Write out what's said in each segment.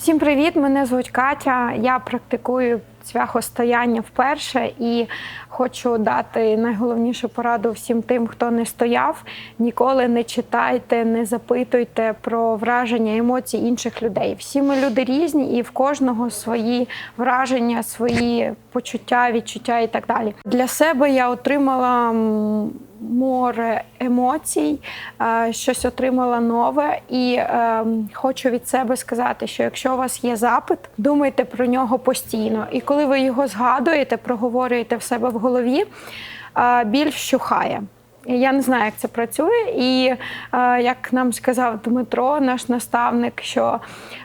Всім привіт! Мене звуть Катя. Я практикую цвяхостояння вперше і хочу дати найголовнішу пораду всім тим, хто не стояв. Ніколи не читайте, не запитуйте про враження, емоції інших людей. Всі ми люди різні, і в кожного свої враження, свої почуття, відчуття і так далі. Для себе я отримала. Море емоцій, е, щось отримала нове, і е, хочу від себе сказати, що якщо у вас є запит, думайте про нього постійно. І коли ви його згадуєте, проговорюєте в себе в голові, е, біль вщухає. Я не знаю, як це працює, і е, як нам сказав Дмитро, наш наставник, що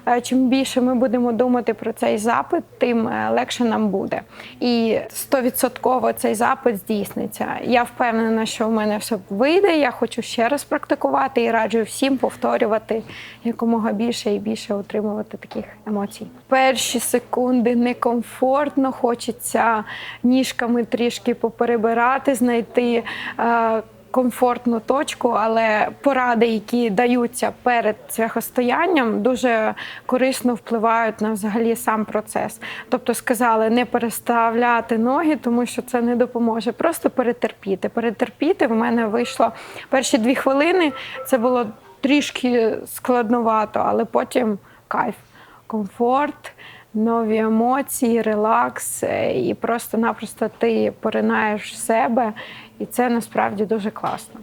е, чим більше ми будемо думати про цей запит, тим е, легше нам буде. І стовідсотково цей запит здійсниться. Я впевнена, що в мене все вийде. Я хочу ще раз практикувати і раджу всім повторювати якомога більше і більше отримувати таких емоцій. Перші секунди некомфортно, хочеться ніжками трішки поперебирати, знайти. Комфортну точку, але поради, які даються перед цвяхостоянням, дуже корисно впливають на взагалі сам процес. Тобто сказали не переставляти ноги, тому що це не допоможе. Просто перетерпіти. Перетерпіти в мене вийшло перші дві хвилини. Це було трішки складновато, але потім кайф, комфорт. Нові емоції, релакс, е, і просто-напросто ти поринаєш в себе, і це насправді дуже класно.